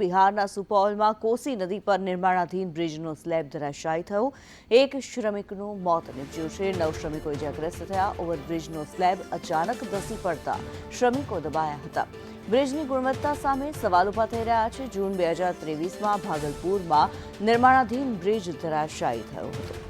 બિહારના સુપૌલમાં કોસી નદી પર નિર્માણાધીન બ્રિજનો સ્લેબ ધરાશાયી થયો. એક શ્રમિકનું મોત નીપજ્યું છે. નવ શ્રમિકો ઇજાગ્રસ્ત થયા. ઓવરબ્રિજનો સ્લેબ અચાનક ધસી પડતા શ્રમિકો દબાયા હતા. બ્રિજની ગુણવત્તા સામે સવાલ ઊભા થઈ રહ્યા છે. જૂન બે હજાર ત્રેવીસમાં ભાગલપુરમાં નિર્માણાધીન બ્રિજ ધરાશાયી થયો હતો.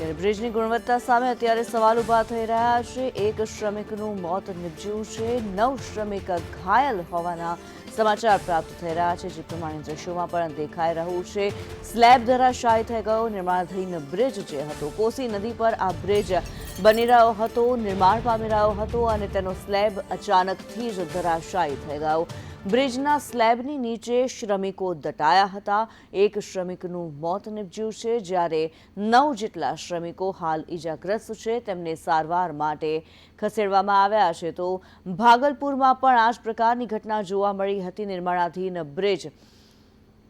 બ્રિજની ગુણવત્તા સામે અત્યારે સવાલ ઊભા થઈ રહ્યા છે. એક શ્રમિકનું મોત નિપજ્યું છે. નવ શ્રમિક ઘાયલ હોવાના સમાચાર પ્રાપ્ત થઈ રહ્યા છે, જે પ્રમાણે દ્રશ્યોમાં પણ દેખાઈ રહ્યું છે. સ્લેબ ધરાશાયી થઈ ગયો. નિર્માણાધીન બ્રિજ જે હતો, કોસી નદી પર આ બ્રિજ બની રહ્યો હતો. નિર્માણ પામી રહ્યો હતો અને તેનો સ્લેબ અચાનકથી જ ધરાશાયી થઈ ગયો. બ્રિજના સ્લેબની નીચે શ્રમિકો દટાયા હતા. એક શ્રમિકનું મોત નીપજ્યું છે, જ્યારે નવ જેટલા શ્રમિકો હાલ ઈજાગ્રસ્ત છે. તેમને સારવાર માટે ખસેડવામાં આવ્યા છે. તો ભાગલપુરમાં પણ આ જ પ્રકારની ઘટના જોવા મળી હતી. નિર્માણાધીન બ્રિજ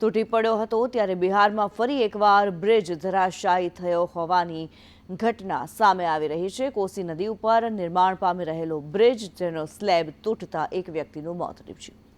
તૂટી પડ્યો હતો. ત્યારે બિહારમાં ફરી એકવાર બ્રિજ ધરાશાયી થયો હોવાની ઘટના સામે આવી રહી છે. કોસી નદી ઉપર નિર્માણ પામી રહેલો બ્રિજ, જેનો સ્લેબ તૂટતા એક વ્યક્તિનું મોત નીપજ્યું.